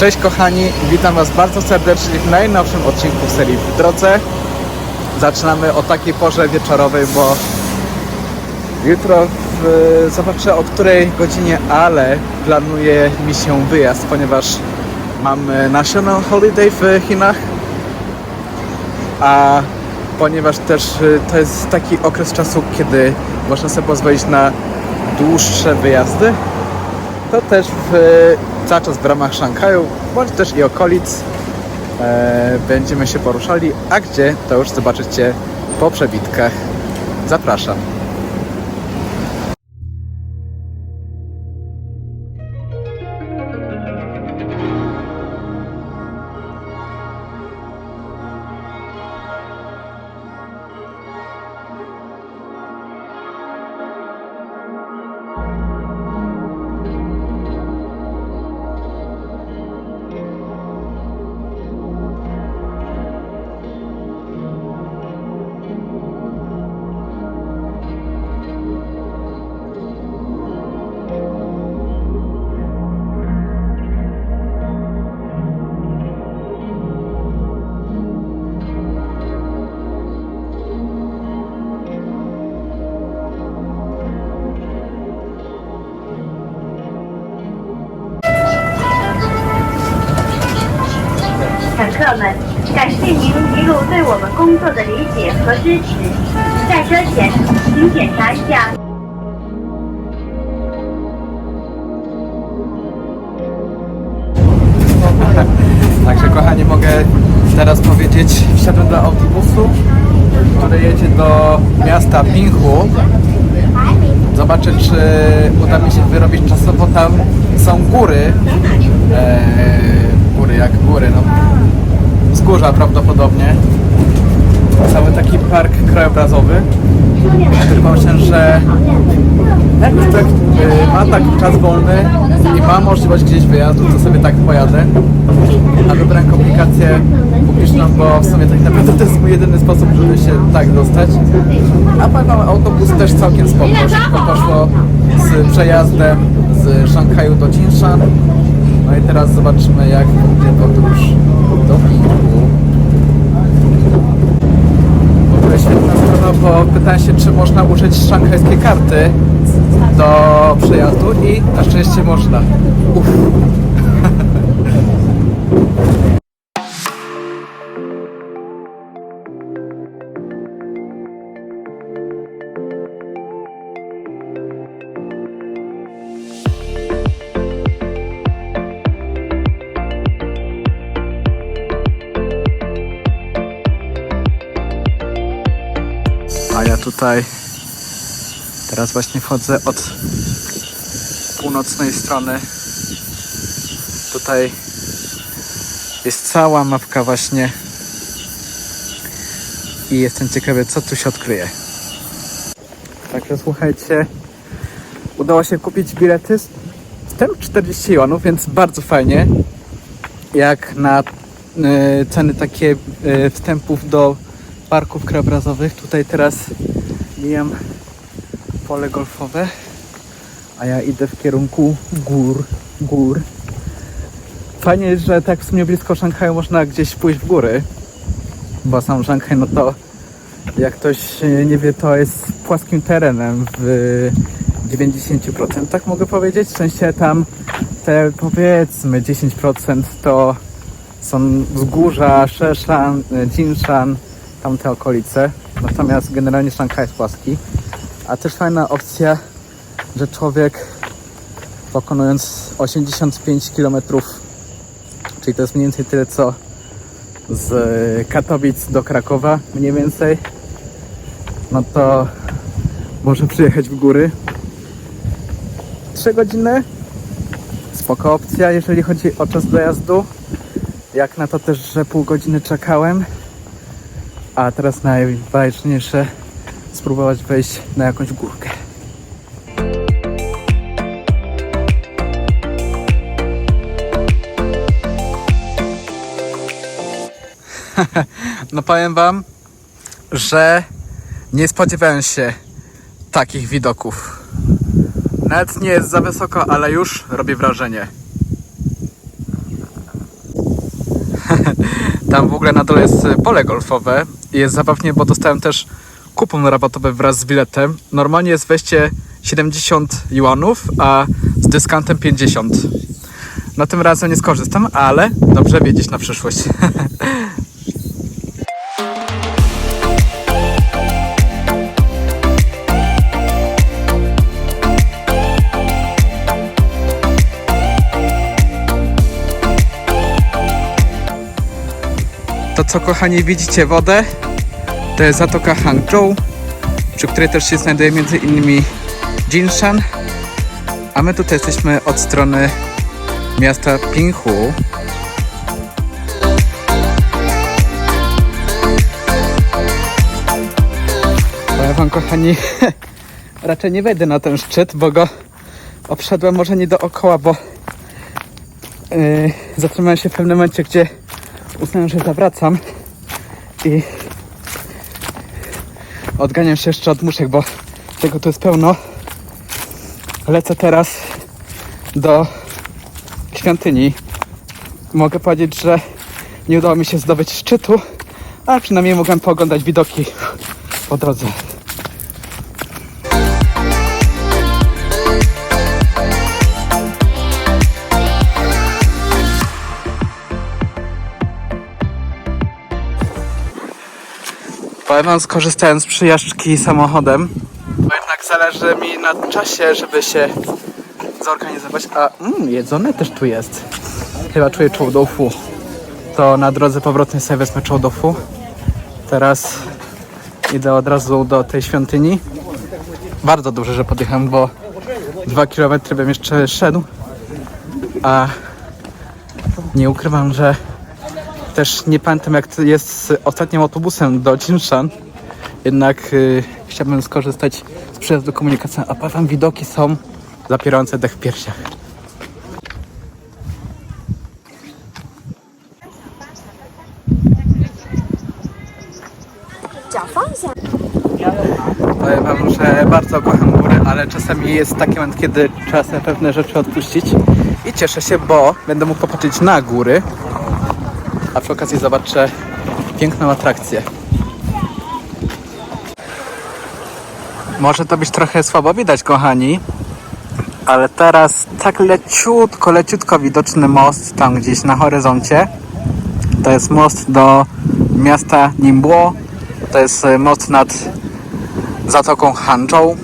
Cześć kochani, witam Was bardzo serdecznie w najnowszym odcinku serii W Drodze. Zaczynamy o takiej porze wieczorowej, bo jutro w, zobaczę o której godzinie, ale planuje mi się wyjazd, ponieważ mamy National Holiday w Chinach, a ponieważ też y, to jest taki okres czasu, kiedy można sobie pozwolić na dłuższe wyjazdy, to też w, cały czas w ramach Szanghaju, bądź też i okolic e, będziemy się poruszali, a gdzie to już zobaczycie po przebitkach. Zapraszam. 乘客们，感谢您一路对我们工作的理解和支持。下车前，请检查一下 Także kochani, mogę teraz powiedzieć, wsiadłem do autobusu, który jedzie do miasta Pinghu. Zobaczę, czy uda mi się wyrobić czasowo. Tam są góry. Eee, góry jak góry, no. Wzgórza prawdopodobnie. Cały taki park krajobrazowy. Tylko myślę, że jak tak y, ma taki czas wolny i ma możliwość gdzieś wyjazdu, to sobie tak pojadę. A wybrałem komunikację publiczną, bo w sumie tak naprawdę to jest mój jedyny sposób, żeby się tak dostać. A wam, autobus też całkiem spoko. Szybko poszło z przejazdem z Szanghaju do Jinshan. No i teraz zobaczymy jak będzie podróż do Pinghu. W ogóle świetna strona, bo się, czy można użyć szanghajskiej karty do przejazdu i na szczęście można. Uff. Tutaj teraz właśnie wchodzę od północnej strony. Tutaj jest cała mapka właśnie i jestem ciekawy co tu się odkryje. Także słuchajcie, udało się kupić bilety. Wstęp 40 jonów, więc bardzo fajnie. Jak na y, ceny takie y, wstępów do parków krajobrazowych. Tutaj teraz mijam pole golfowe, a ja idę w kierunku gór, gór. Fajnie że tak w sumie blisko Szanghaju można gdzieś pójść w góry, bo sam Szanghaj, no to jak ktoś nie wie, to jest płaskim terenem w 90%, tak mogę powiedzieć. W sensie tam te powiedzmy 10% to są wzgórza, Szeszan, Jinshan, tamte okolice. Natomiast generalnie Szanghaj jest płaski. A też fajna opcja, że człowiek pokonując 85 km, czyli to jest mniej więcej tyle co z Katowic do Krakowa, mniej więcej, no to może przyjechać w góry. 3 godziny. Spoko opcja, jeżeli chodzi o czas dojazdu. Jak na to też, że pół godziny czekałem. A teraz najważniejsze spróbować wejść na jakąś górkę. no powiem wam, że nie spodziewałem się takich widoków. Nawet nie jest za wysoko, ale już robi wrażenie. Tam w ogóle na dole jest pole golfowe jest zabawnie, bo dostałem też kupon rabatowy wraz z biletem. Normalnie jest wejście 70 juanów, a z dyskantem 50. No tym razem nie skorzystam, ale dobrze wiedzieć na przyszłość. co kochani widzicie wodę, to jest Zatoka Hangzhou, przy której też się znajduje między innymi Jinshan, a my tutaj jesteśmy od strony miasta Pinghu. Powiem wam kochani, raczej nie wejdę na ten szczyt, bo go obszedłem może nie dookoła, bo yy, zatrzymałem się w pewnym momencie, gdzie uznałem, że zawracam i odganiam się jeszcze od muszek, bo tego tu jest pełno. Lecę teraz do świątyni. Mogę powiedzieć, że nie udało mi się zdobyć szczytu, ale przynajmniej mogłem pooglądać widoki po drodze. Powiem wam, skorzystałem z przyjażdżki samochodem, bo jednak zależy mi na czasie, żeby się zorganizować. A mm, jedzone też tu jest. Chyba czuję czołdofu. To na drodze powrotnej sobie wezmę czołdofu. Teraz idę od razu do tej świątyni. Bardzo dobrze, że podjechałem, bo dwa kilometry bym jeszcze szedł. A nie ukrywam, że też nie pamiętam jak to jest z ostatnim autobusem do Jinshan. Jednak y, chciałbym skorzystać z przejazdu komunikacyjnego, a powiem widoki są zapierające dech w piersiach. Powiem wam, że bardzo kocham góry, ale czasami jest taki moment, kiedy trzeba sobie pewne rzeczy odpuścić. I cieszę się, bo będę mógł popatrzeć na góry, a przy okazji zobaczę piękną atrakcję. Może to być trochę słabo widać, kochani, ale teraz tak leciutko, leciutko widoczny most tam gdzieś na horyzoncie. To jest most do miasta Ningbo. To jest e, most nad Zatoką Hangzhou.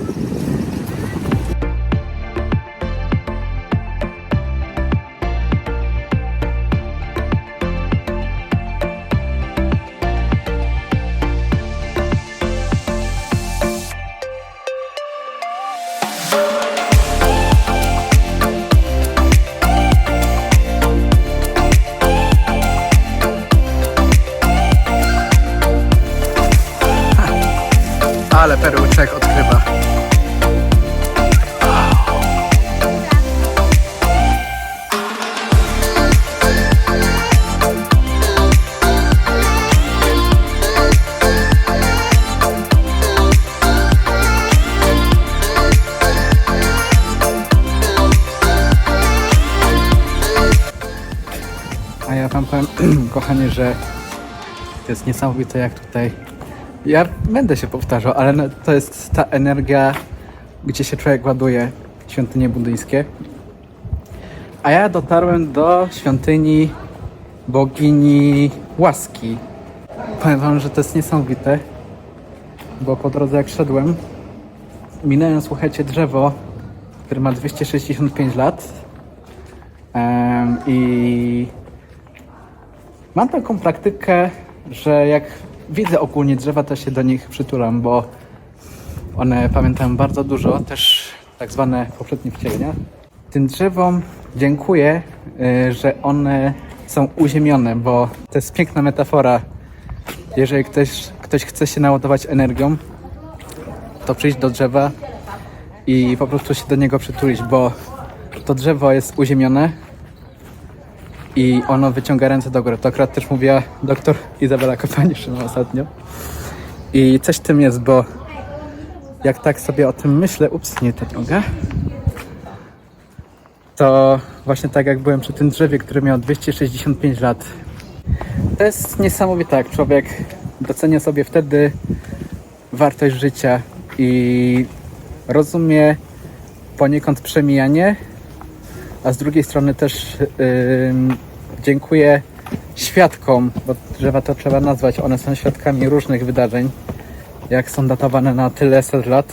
ja wam powiem, kochani, że to jest niesamowite jak tutaj ja będę się powtarzał, ale no, to jest ta energia, gdzie się człowiek ładuje świątynie buddyjskie. A ja dotarłem do świątyni bogini łaski. Powiem wam, że to jest niesamowite, bo po drodze jak szedłem, minąłem, słuchajcie, drzewo, które ma 265 lat Em, i Mam taką praktykę, że jak widzę ogólnie drzewa, to się do nich przytulam, bo one pamiętają bardzo dużo, też tak zwane poprzednie wcielenia. Tym drzewom dziękuję, y, że one są uziemione, bo to jest piękna metafora. Jeżeli ktoś, ktoś chce się naładować energią, to przyjść do drzewa i po prostu się do niego przytulić, bo to drzewo jest uziemione, i ono wyciąga ręce do góry. To akurat też mówiła doktor Izabela Kopaniszyn ostatnio. I coś w tym jest, bo jak tak sobie o tym myślę, ups, nie ta droga, to właśnie tak jak byłem przy tym drzewie, które miało 265 lat To jest niesamowite, jak człowiek docenia sobie wtedy wartość życia i rozumie poniekąd przemijanie, a z drugiej strony też dziękuję świadkom, bo drzewa to trzeba nazwać, one są świadkami różnych wydarzeń, jak są datowane na tyle set lat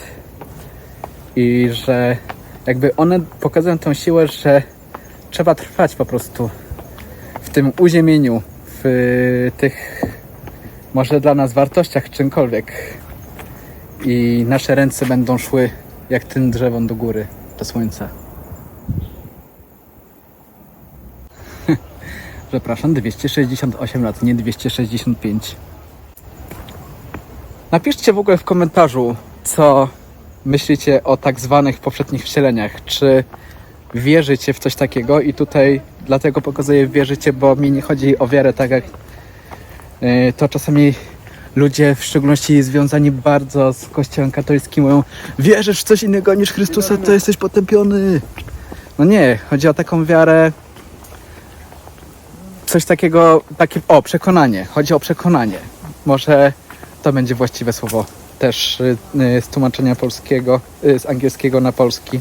i że jakby one pokazują tą siłę, że trzeba trwać po prostu w tym uziemieniu, w tych może dla nas wartościach czymkolwiek i nasze ręce będą szły jak tym drzewom do góry, do słońca. Przepraszam, 268 lat, nie 265. Napiszcie w ogóle w komentarzu, co myślicie o tak zwanych poprzednich wcieleniach. Czy wierzycie w coś takiego? I tutaj dlatego pokazuję wierzycie, bo mi nie chodzi o wiarę tak jak yy, to czasami ludzie, w szczególności związani bardzo z kościołem katolickim mówią wierzysz w coś innego niż Chrystusa, to jesteś potępiony. No nie, chodzi o taką wiarę coś takiego, takie, o, przekonanie. Chodzi o przekonanie. Może to będzie właściwe słowo też y, y, z tłumaczenia polskiego, y, z angielskiego na polski.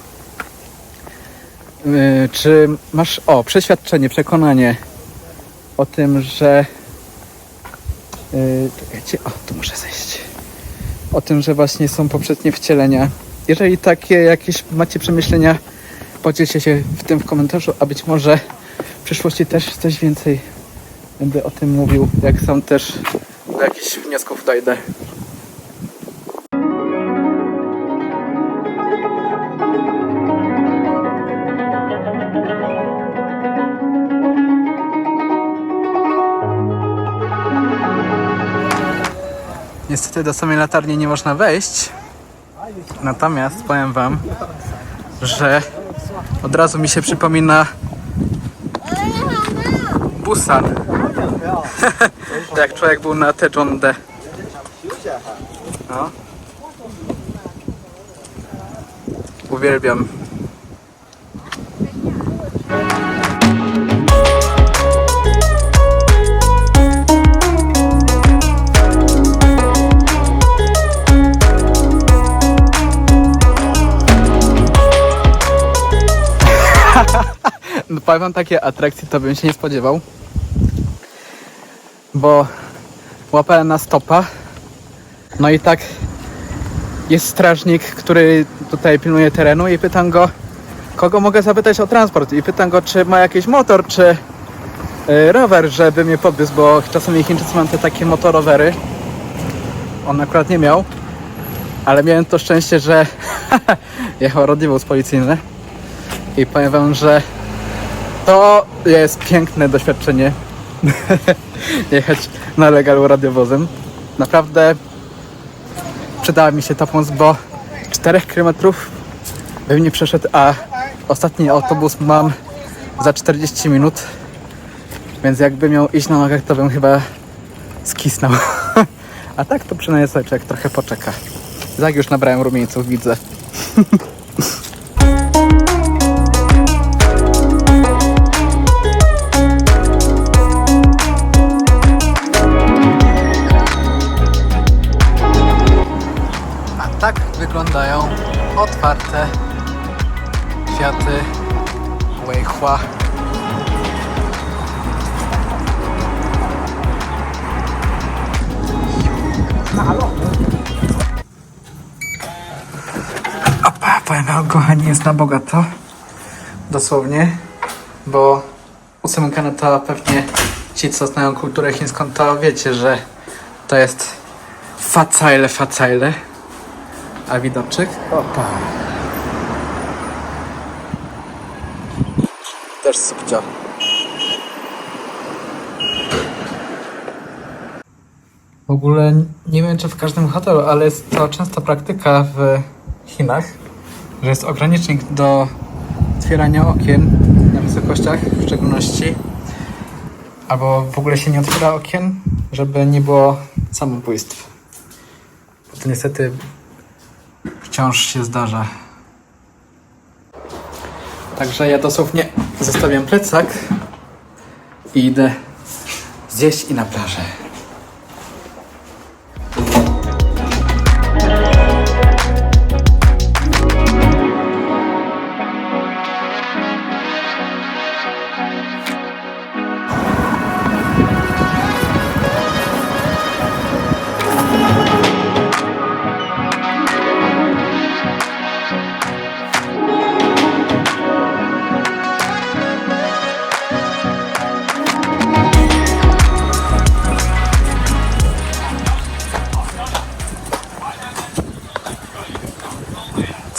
Czy masz, o, przeświadczenie, przekonanie o tym, że y, czekajcie, o, tu muszę zejść. O tym, że właśnie są poprzednie wcielenia. Jeżeli takie jakieś macie przemyślenia, podzielcie się w tym w komentarzu, a być może przyszłości też coś więcej będę o tym mówił, jak sam też do jakichś wniosków dojdę. Niestety do samej latarni nie można wejść. Natomiast powiem wam, że od razu mi się przypomina Busan. Jak człowiek był na Tejonde. No. Uwielbiam. No powiem takie atrakcje to bym się nie spodziewał. Bo łapałem na stopa. No i tak jest strażnik, który tutaj pilnuje terenu i pytam go, kogo mogę zapytać o transport. I pytam go, czy ma jakiś motor, czy y, rower, żeby mnie podwiózł, bo czasami Chińczycy mają te takie motorowery. On akurat nie miał, ale miałem to szczęście, że jechał radiowóz policyjny. I powiem wam, że to jest piękne doświadczenie jechać na legalu radiowozem. Naprawdę przydała mi się ta pomoc, bo 4 km bym nie przeszedł, a ostatni autobus mam za 40 minut. Więc jakby miał iść na nogach, to bym chyba skisnął. A tak to przynajmniej człowiek trochę poczeka. Tak już nabrałem rumieńców, widzę. wyglądają otwarte kwiaty Weihua. Opa, powiem wam, kochani, jest na bogato. Dosłownie, bo ósemka no to pewnie ci, co znają kulturę chińską, to wiecie, że to jest facajle, facajle. A widoczek? Opa. Też subcio. W ogóle nie wiem, czy w każdym hotelu, ale jest to często praktyka w Chinach, że jest ogranicznik do otwierania okien na wysokościach w szczególności. Albo w ogóle się nie otwiera okien, żeby nie było samobójstw. To niestety wciąż się zdarza. Także ja dosłownie zostawiam plecak i idę zjeść i na plażę.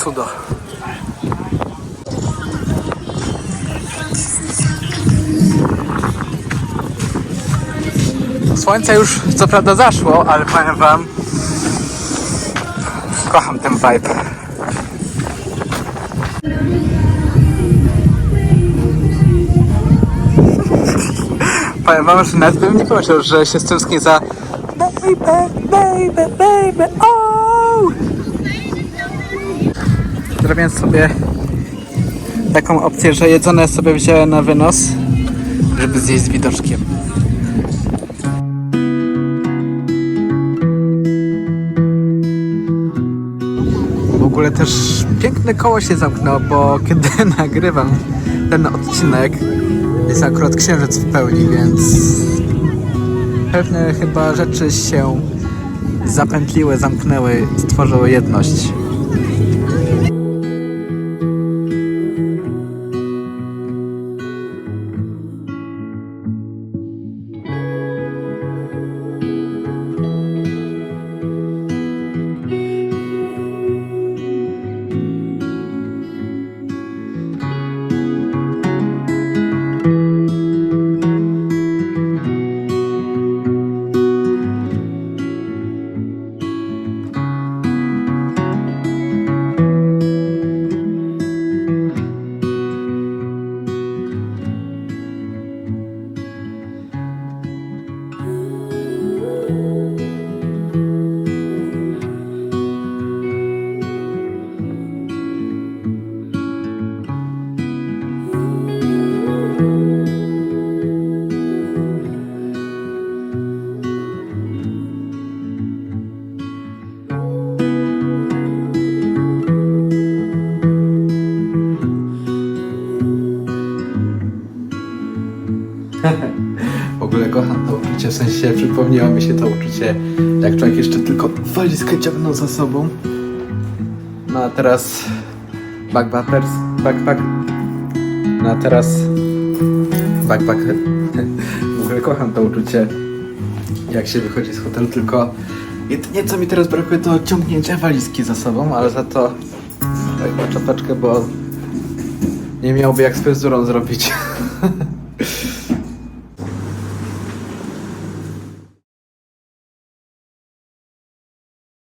Cudo. Słońce już co prawda zaszło, ale powiem wam, kocham ten vibe. Powiem wam, że nawet bym nie pomyślał, że się stęsknię za Baby, baby, baby, oh! Zrobiłem sobie taką opcję, że jedzone sobie wziąłem na wynos, żeby zjeść z widoczkiem. W ogóle też piękne koło się zamknęło, bo kiedy nagrywam ten odcinek, jest akurat księżyc w pełni, więc pewne chyba rzeczy się zapętliły, zamknęły, stworzyły jedność. To w sensie przypomniało mi się to uczucie, jak człowiek jeszcze tylko walizkę ciągnął za sobą. No a teraz backpackers, backpack, no a teraz backpack. W ogóle kocham to uczucie, jak się wychodzi z hotelu, tylko jedynie co mi teraz brakuje to ciągnięcia walizki za sobą, ale za to tak na czapeczkę, bo nie miałby jak z fryzurą zrobić.